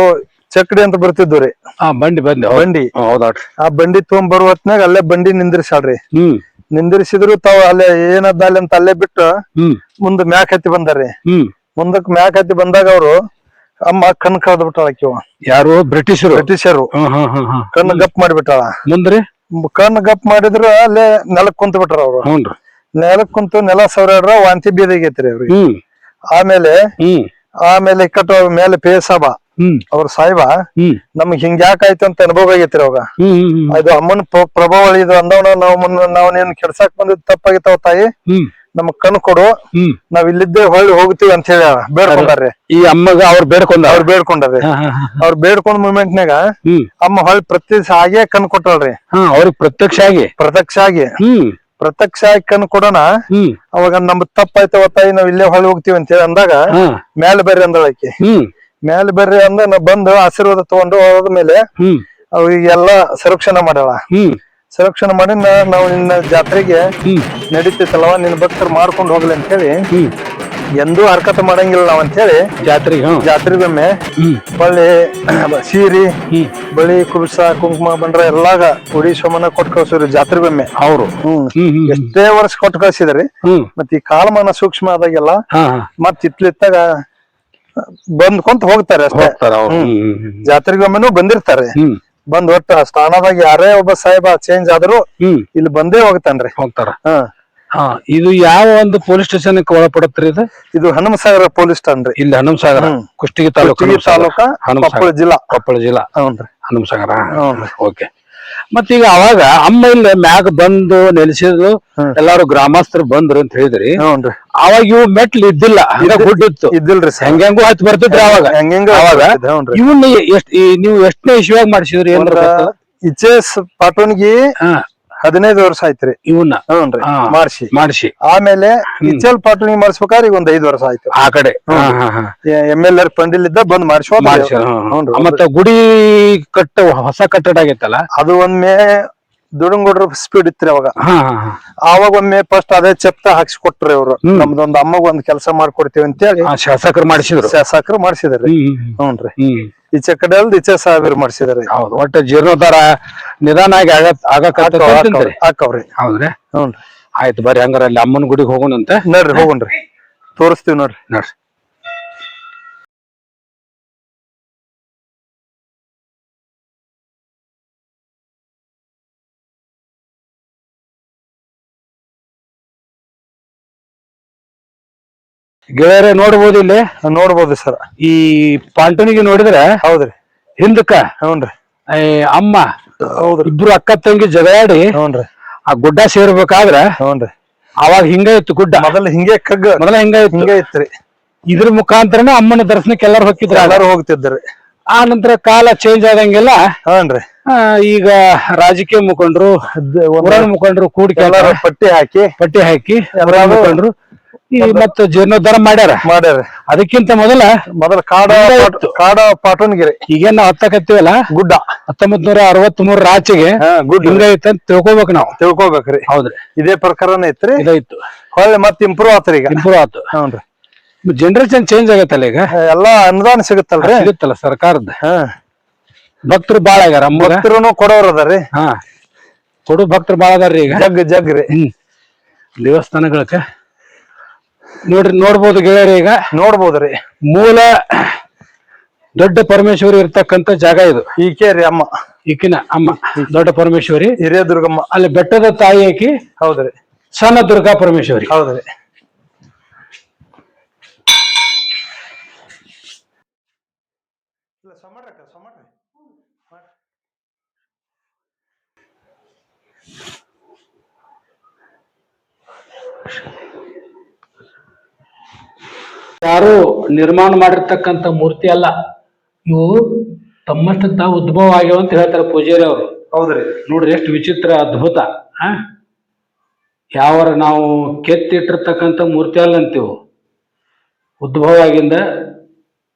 ಚಕ್ಡಿ ಅಂತ ಬರ್ತಿದ್ವು ರೀ. ಆ ಬಂಡಿ ಬಂದೆ ಬಂಡಿ. ಹೌದಾಡ್ರಿ ಆ ಬಂಡಿ ತಗೊಂಡ್ ಬರುವ ಹೊತ್ನ್ಯಾಗ ಅಲ್ಲೇ ಬಂಡಿ ನಿಂದ್ರಿಸಾಳ್ರಿ ಹ್ಮ್. ನಿಂದ್ರಿಸಿದ್ರು ತಾವ ಅಲ್ಲೇ ಏನದ ಅಲ್ಲಿ ಅಂತ ಅಲ್ಲೇ ಬಿಟ್ಟು ಹ್ಮ್. ಮುಂದ್ ಮ್ಯಾಕ್ ಹತ್ತಿ ಬಂದಾರ್ರಿ. ಹ್ಮ್. ಮುಂದಕ್ ಮ್ಯಾಕ್ ಹತ್ತಿ ಬಂದಾಗ ಅವ್ರು ಅಮ್ಮ ಕಣ್ ಕಳ್ದ ಬಿಟ್ಟಾಳ ಆಕಿವ ಯಾರು? ಬ್ರಿಟಿಷರು? ಬ್ರಿಟಿಷರು. ಹ್ಮ್ ಹ್ಮ್ ಹ್ಮ್ ಹ್ಮ್ ಕಣ್ಣು ಗಪ್ ಮಾಡಿಬಿಟ್ಟಾಳ. ಮುಂದ್ರಿ? ಕಣ್ಣು ಗಪ್ ಮಾಡಿದ್ರು ಅಲ್ಲೇ ನೆಲಕ್ ಕುಂತ ಬಿಟ್ರ ಅವ್ರು. ಹ್ಞೂನ್ರಿ ನೆಲಕ್ ಕುಂತು ನೆಲ ಸವರಾಡ್ರ ವಾಂತಿ ಬೀದಿಗೈತ್ರಿ ಅವ್ರಿಗೆ. ಹ್ಮ್. ಆಮೇಲೆ ಹ್ಮ್. ಆಮೇಲೆ ಕಟ್ಟ ಮೇಲೆ ಪೇಸಾಬ ಅವ್ರ ಸಾಯ್ಬ ಹ್ಮ್. ಹಿಂಗ್ ಯಾಕಾಯ್ತು ಅಂತ ಅನುಭವ ಆಗೈತ್ರಿ ಅವಾಗ. ಅದು ಅಮ್ಮನ ಪ್ರ- ಪ್ರಭಾವ ಇದು ಅಂದವನ ನಾವು ನಾವ್ ನೀನ್ ಕೆಡ್ಸಾಕ್ ಬಂದಿದ್ ತಪ್ಪಾಗಿತ್ತಾವ ತಾಯಿ. ನಮ್ ನಮಗ್ ಕಣ್ ಕೊಡು. ನಾವ್ ಇಲ್ಲಿದ್ದೆ ಹೊಳ್ಳಿ ಹೋಗ್ತೀವಿ ಅಂತ ಹೇಳಿ ಬೇಡ್ಕೊಂಡಾರ್ರಿ. ಈ ಅಮ್ಮಗ ಅವ್ರ ಬೇಡ್ಕೊಂಡ ಅವ್ರ ಬೇಡ್ಕೊಂಡ್ರಿ ಅವ್ರ ಬೇಡ್ಕೊಂಡ್ ಮೂಮೆಂಟ್ ನಾಗ ಅಮ್ಮ ಹೊಳ್ಳಿ ಪ್ರತ್ಯಕ್ಷ ಹಾಗೆ ಕಣ್ ಕೊಟ್ಟಳ್ರಿ. ಅವ್ರಿಗೆ ಪ್ರತ್ಯಕ್ಷ ಆಗಿ? ಪ್ರತ್ಯಕ್ಷ ಆಗಿ. ಪ್ರತ್ಯಕ್ಷ ಆಗಿ ಕಣ್ ಕೊಡೋಣ. ಅವಾಗ ನಮ್ ತಪ್ಪಾಯ್ತವ ತಾಯಿ ನಾವ್ ಇಲ್ಲೇ ಹೊಳ್ಳಿ ಹೋಗ್ತೀವಿ ಅಂತ ಹೇಳಿ ಅಂದಾಗ ಮ್ಯಾಲೆ ಬರ್ರಿ ಅಂದಳಕಿ ಹ್ಮ್. ಮ್ಯಾಲೆ ಬರ್ರಿ ಅಂದ ನಾ ಬಂದು ಆಶೀರ್ವಾದ ತಗೊಂಡು ಹೋದ್ಮೇಲೆ ಹ್ಮ್. ಅವ್ರಿಗೆಲ್ಲ ಸಂರಕ್ಷಣೆ ಮಾಡ್ಯಾಳ. ಹ್ಮ್. ಸಂರಕ್ಷಣೆ ಮಾಡಿ ನಾವು ನಿನ್ನ ಜಾತ್ರೆಗೆ ಹ್ಮ್. ನಡೀತೈತಲ್ವ ನಿನ್ನ ಭಕ್ತರು ಮಾಡ್ಕೊಂಡು ಹೋಗ್ಲಿ ಅಂತ ಹೇಳಿ ಹ್ಮ್. ಎಂದೂ ಹರ್ಕತ ಮಾಡಂಗಿಲ್ಲ ನಾವ್ ಅಂತ ಹೇಳಿ ಜಾತ್ರೆಗೆ ಹ್ಮ್. ಜಾತ್ರೆಗೊಮ್ಮೆ ಹ್ಮ್. ಹೊಳ್ಳಿ ಸೀರಿ ಹ್ಮ್. ಬಳಿ ಕುಬ್ಸ ಕುಂಕುಮ ಬಂಡ್ರ ಎಲ್ಲಾಗ ಉಡಿ ಸೋಮನ ಕೊಟ್ಟು ಕಳ್ಸೋರಿ ಜಾತ್ರೆಗೊಮ್ಮೆ ಬೆಮ್ಮೆ ಹ್ಮ್. ಹ್ಮ್ ಹ್ಮ್ ಎಷ್ಟೇ ವರ್ಷ ಕೊಟ್ಟು ಕಳ್ಸಿದ್ರಿ. ಹ್ಮ್. ಮತ್ ಈ ಕಾಲಮಾನ ಸೂಕ್ಷ್ಮ ಆದಾಗೆಲ್ಲ ಹಾ ಹಾ. ಮತ್ ಇತ್ಲಿತ್ತಾಗ ಬಂದ್ಕೊಂತ ಹೋಗ್ತಾರೆ ಅಷ್ಟೇ. ಹೋಗ್ತಾರ ಅವ್ರು. ಹ್ಮ್. ಹ್ಮ್ ಹ್ಮ್ ಜಾತ್ರೆಗೊಮ್ಮೆನೂ ಬಂದಿರ್ತಾರೆ. ಹ್ಮ್. ಬಂದ್ ಒಟ್ಟ ಸ್ಥಾನದಾಗ ಯಾರೇ ಒಬ್ಬ ಸಾಹೇಬ ಚೇಂಜ್ ಆದ್ರೂ ಹ್ಮ್. ಇಲ್ಲಿ ಬಂದೇ ಹೋಗ್ತಾನ್ರಿ. ಹೋಗ್ತಾರ. ಹ. ಹಾ ಇದು ಯಾವ ಒಂದು ಪೊಲೀಸ್ ಸ್ಟೇಷನ್ ಒಳಪಡತ್ರಿ ಇದು? ಇದು ಹನುಮಸಾಗರ ಪೊಲೀಸ್ ಠಾಣ್ರಿ ಇಲ್ಲಿ ಹನುಮಸಾಗರ ಹ್ಮ್. ಕುಷ್ಟಗಿ ತಾಲೂಕು ಕುಷ್ಟಗಿ ಹನುಮಸಾಗರ. ತಾಲೂಕ ಹನುಮಸಾಗರ. ಕೊಪ್ಪಳ ಜಿಲ್ಲಾ. ಕೊಪ್ಪಳ ಜಿಲ್ಲಾ. ಹೌನ್ರಿ ಹನುಮಸಾಗರ. ಓಕೆ. ಮತ್ತೀಗ ಅವಾಗ ಅಮ್ಮ ಇಲ್ಲಿ ಮ್ಯಾಗ ಬಂದು ನೆಲೆಸಿದ್ರು. ಎಲ್ಲಾರು ಗ್ರಾಮಸ್ಥರು ಬಂದ್ರು ಅಂತ ಹೇಳಿದ್ರಿ. ಅವಾಗ ಇವು ಮೆಟ್ಲು ಇದ್ದಿಲ್ಲ ಗುಡ್ಡಿತ್ತು. ಇದ್ದಿಲ್ರಿ ಹೆಂಗೂ ಹತ್ತಿ ಬರ್ತಿದ್ರಿ ಅವಾಗ. ಅವಾಗ ಇವನ್ ಇವನ್ನ ಎಷ್ಟ್ ನೀವು ಎಷ್ಟನೇ ಇಶ್ವಾಗ ಮಾಡಿಸಿದ್ರಿ ಏನ್ ಇಚ್ಛೆ ಪಾಟೋನ್ಗಿ ಹದಿನೈದು ವರ್ಷ ಆಯ್ತ್ರಿ ಇವನ್ನ? ಹ್ಞೂನ್ರಿ ಹಾ. ಮಾಡ್ಸಿ. ಮಾಡಿಸಿ. ಆಮೇಲೆ ಇಚಲ್ ಪಾಟೋನ್ಗಿ ಮಾಡಿಸ್ಬೇಕಾದ್ರೆ ಈಗ ಒಂದ್ ಐದ್ ವರ್ಷ ಆಯ್ತು. ಆ ಕಡೆ. ಹಾ, ಹಾ, ಹಾ. ಎಂ ಎಲ್ ಆರ್ ಪಂಡಿಲ್ ಇದ್ದ ಬಂದ್ ಮಾಡಿಸ್ಬೋದು ಮಾಡ್ಸ್ಯಾರ, ಹಾ, ಹಾ. ಹ್ಞೂನ್ರಿ ಮತ್ತೆ ಗುಡಿ ಕಟ್ಟ ಹೊಸ ಕಟ್ಟಡ ಆಗೈತಲ್ಲ? ಅದು ಒಮ್ಮೆ ದುಡುಂಗುಡ್ರ ಸ್ಪೀಡ್ ಇತ್ರಿ ಅವಾಗ. ಅವಾಗ. ಒಮ್ಮೆ ಫಸ್ಟ್ ಅದೇ ಚೆಪ್ತ ಹಾಕ್ಸಿ ಕೊಟ್ರಿ ಅವ್ರು ಹ್ಮ್. ನಮ್ದೊಂದ್ ಅಮ್ಮಗ್ ಒಂದ್ ಕೆಲಸ ಮಾಡ್ಕೊಡ್ತೀವಿ ಅಂತೇಳಿ ಆ ಶಾಸಕರು ಮಾಡಿಸಿದ್ರು. ಶಾಸಕರು ಮಾಡಿಸಿದ್ರಿ. ಹ್ಞೂನ್ರಿ. ಈಚೆ ಕಡೆ ಅಲ್ದ ಈಚೆ ಸಾವಿರ ಮಾಡಿಸಿದಾರೆ. ಹೌದು ಒಟ್ಟ ಜೀರ್ಣೋದ್ಧಾರ ನಿಧಾನ ಆಗಿ. ಹಾಕವ್ರಿ ಹೌದ್ರಿ? ಹ್ಞೂನ್ರಿ. ಆಯ್ತು ಬರ್ರಿ ಹಂಗಾರ ಅಲ್ಲಿ ಅಮ್ಮನ ಗುಡಿಗೆ ಹೋಗೋಣಂತೆ. ನೋಡ್ರಿ ಹೋಗೋಣ್ರಿ. ತೋರಿಸ್ತೀವಿ ನೋಡ್ರಿ. ನೋಡ್ರಿ. ಗೆಳೆಯರೇ ನೋಡ್ಬೋದು ಇಲ್ಲಿ? ನೋಡ್ಬೋದು ಸರ್. ಈ ಪಾಂಟನಿಗೆ ನೋಡಿದ್ರೆ ಹೌದ್ರಿ. ಹಿಂದಕ್ಕ? ಹ್ಞೂನ್ರಿ. ಈ ಅಮ್ಮ ಹೌದ್ರಿ. ಇಬ್ರು ಅಕ್ಕ ತಂಗಿ ಜಗಳಾಡಿ ಹ್ಞೂನ್ರಿ. ಆ ಗುಡ್ಡ ಸೇರ್ಬೇಕಾದ್ರ ಹ್ಞೂನ್ರಿ. ಅವಾಗ ಹಿಂಗ ಇತ್ತು ಗುಡ್ಡ. ಮೊದಲ ಹಿಂಗೆ ಕಗ್ಗ. ಮೊದಲ ಹಿಂಗ ಇತ್ತು. ರೀ ಇತ್ರಿ. ಇದ್ರ ಮುಖಾಂತರನ ಅಮ್ಮನ ದರ್ಶನಕ್ಕೆ ಎಲ್ಲಾರು ಹೋಗಿದ್ರ ಎಲ್ಲಾರು ಹೋಗ್ತಿದ್ರಿ. ಆ ನಂತರ ಕಾಲ ಚೇಂಜ್ ಆದಂಗೆಲ್ಲ ಹ್ಞೂನ್ರಿ. ಈಗ ರಾಜಕೀಯ ಮುಖಂಡರು ಊರ ಮುಖಂಡರು ಕೂಡಿಕೆ ಪಟ್ಟಿ ಹಾಕಿ. ಪಟ್ಟಿ ಹಾಕಿ ಮುಖಂಡ್ರು ಈ ಮತ್ತ ಜೀರ್ಣೋದ್ಧಾರ ಮಾಡ್ಯಾರ. ಮಾಡ್ಯಾರ. ಅದಕ್ಕಿಂತ ಮೊದಲ ಮೊದಲ ಕಾಡ ಇತ್ತು. ಕಾಡ ಪಾಟೋನ್ಗಿರಿ. ಈಗೇನ್ ನಾವು ಹತ್ತಕತ್ತೀವಲ್ಲ? ಗುಡ್ಡ. ಹತ್ತೊಂಬತ್ ನೂರ ಅರವತ್ ಮೂರ ಆಚೆಗೆ ಹಾ ಗುಡ್ಡ. ಹಿಂಗ ಐತೆ ಅಂತ ತಿಳ್ಕೊಬೇಕು ನಾವು. ತಿಳ್ಕೊಬೇಕ್ರಿ ಹೌದ್ರಿ. ಇದೇ ಪ್ರಕಾರನೇ ಐತ್ರಿ. ಇದಾಯ್ತು. ಹೊಳ್ಳಿ ಮತ್ ಇಂಪ್ರೂವ್ ಆತ್ರಿ ಈಗ. ಇಂಪ್ರೂವ್ ಆತು. ಹ್ಞೂನ್ರಿ ಜನರೇಷನ್ ಚೇಂಜ್ ಆಗತ್ತಲ್ಲ ಈಗ? ಎಲ್ಲಾ ಅನುದಾನ ಸಿಗುತ್ತಲ್ರಿ. ಸಿಗುತ್ತಲ್ಲ ಸರ್ಕಾರದ ಹಾ. ಭಕ್ತರು ಬಾಳ ಆಗ್ಯಾರ ಭಕ್ತರುನು ಕೊಡೋರ್ ಅದಾರಿ ಹಾ. ಕೊಡು ಭಕ್ತರು ಬಾಳ ಅದಾರ್ರಿ ಈಗ. ಜಗ್ ಜಗ್ರಿ ಹ್ಮ್. ದೇವಸ್ಥಾನಗಳಕ್ಕೆ ನೋಡ್ರಿ ನೋಡ್ಬೋದು ಗೆಳೆಯರಿ ಈಗ. ನೋಡ್ಬೋದ್ರಿ ಮೂಲ ದೊಡ್ಡ ಪರಮೇಶ್ವರಿ ಇರ್ತಕ್ಕಂತ ಜಾಗ ಇದು. ಈಕೆ ರೀ ಅಮ್ಮ. ಈಕಿನ ಅಮ್ಮ ದೊಡ್ಡ ಪರಮೇಶ್ವರಿ. ಹಿರಿಯ ದುರ್ಗಮ್ಮ ಅಲ್ಲಿ ಬೆಟ್ಟದ ತಾಯಿ ಆಕಿ ಹೌದ್ರಿ ಸಣ್ಣ ದುರ್ಗಾ ಪರಮೇಶ್ವರಿ. ಹೌದ್ರಿ ಯಾರು ನಿರ್ಮಾಣ ಮಾಡಿರ್ತಕ್ಕಂಥ ಮೂರ್ತಿ ಅಲ್ಲ ಇವು ತಮ್ಮಷ್ಟು ತಾವು ಉದ್ಭವ ಆಗ್ಯಾವ ಅಂತ ಹೇಳ್ತಾರೆ ಪೂಜಾರಿ ಅವರು. ಹೌದ್ರಿ. ನೋಡ್ರಿ ಎಷ್ಟು ವಿಚಿತ್ರ ಅದ್ಭುತ ಆ ಯಾವರ ನಾವು ಕೆತ್ತಿಟ್ಟಿರ್ತಕ್ಕಂಥ ಮೂರ್ತಿ ಅಲ್ಲ ಅಂತೀವು ಉದ್ಭವ ಆಗಿಂದ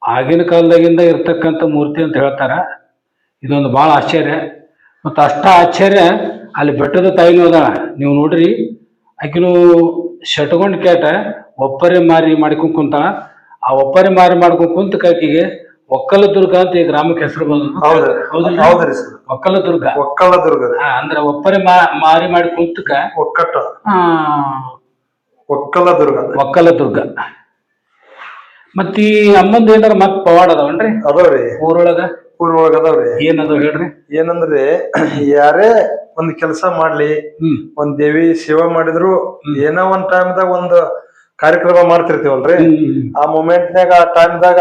ಆಗಿನ ಕಾಲದಾಗಿಂದ ಇರ್ತಕ್ಕಂಥ ಮೂರ್ತಿ ಅಂತ ಹೇಳ್ತಾರ. ಇದೊಂದು ಭಾಳ ಆಶ್ಚರ್ಯ. ಮತ್ತು ಅಷ್ಟ ಆಶ್ಚರ್ಯ ಅಲ್ಲಿ ಬೆಟ್ಟದ ತಾಯಿನೂ ಅದ ನೀವು ನೋಡ್ರಿ ಆಕಿನೂ ಶಟ್ಕೊಂಡ್ ಕ್ಯಾಟ ಒಪ್ಪರೆ ಮಾರಿ ಮಾಡ್ಕೊಂಡ್ ಕುಂತಾಳ ಆ ಒಪ್ಪರೆ ಮಾರಿ ಮಾಡ್ಕೊಂಡ್ ಕುಂತ ಕಾಕಿಗೆ ಒಕ್ಕಲ ದುರ್ಗ ಅಂತ ಈ ಗ್ರಾಮಕ್ಕೆ ಹೆಸರು ಬಂದ ಹೌದ್ರಿ ಹೌದಿಲ್ಲ? ಹೌದ್ರಿ ಸರ್. ಒಕ್ಕಲ ದುರ್ಗ. ಒಕ್ಕಲ ದುರ್ಗ ರೀ. ಆ, ಅಂದ್ರ ಒಪ್ಪರೆ ಮಾ- ಮಾರಿ ಮಾಡಿ ಕುಂತಕ ಒಕ್ಕಟ್ಟ ಆ, ಒಕ್ಕಲ ದುರ್ಗ ಒಕ್ಕಲ ದುರ್ಗ. ಮತ್ತ ಈ ಅಮ್ಮಂದ ಏನಾರ ಮತ್ ಪವಾಡ ಅದಾವನ್ರಿ? ಅದಾವ್ರಿ ಊರೊಳಗ? ಊರೊಳಗ ಅದಾವ್ರಿ ಏನದ ಹೇಳ್ರಿ? ಏನಂದ್ರೆ ಯಾರೇ ಒಂದ್ ಕೆಲಸ ಮಾಡ್ಲಿ ಹ್ಮ್. ಒಂದ್ ದೇವಿ ಸೇವಾ ಮಾಡಿದ್ರು ಏನೋ ಒಂದ್ ಟೈಮ್ದಾಗ ಒಂದು ಕಾರ್ಯಕ್ರಮ ಮಾಡ್ತಿರ್ತೀವಲ್ರಿ? ಆ ಮೂಮೆಂಟ್ನಾಗ ಆ ಟೈಮ್ದಾಗ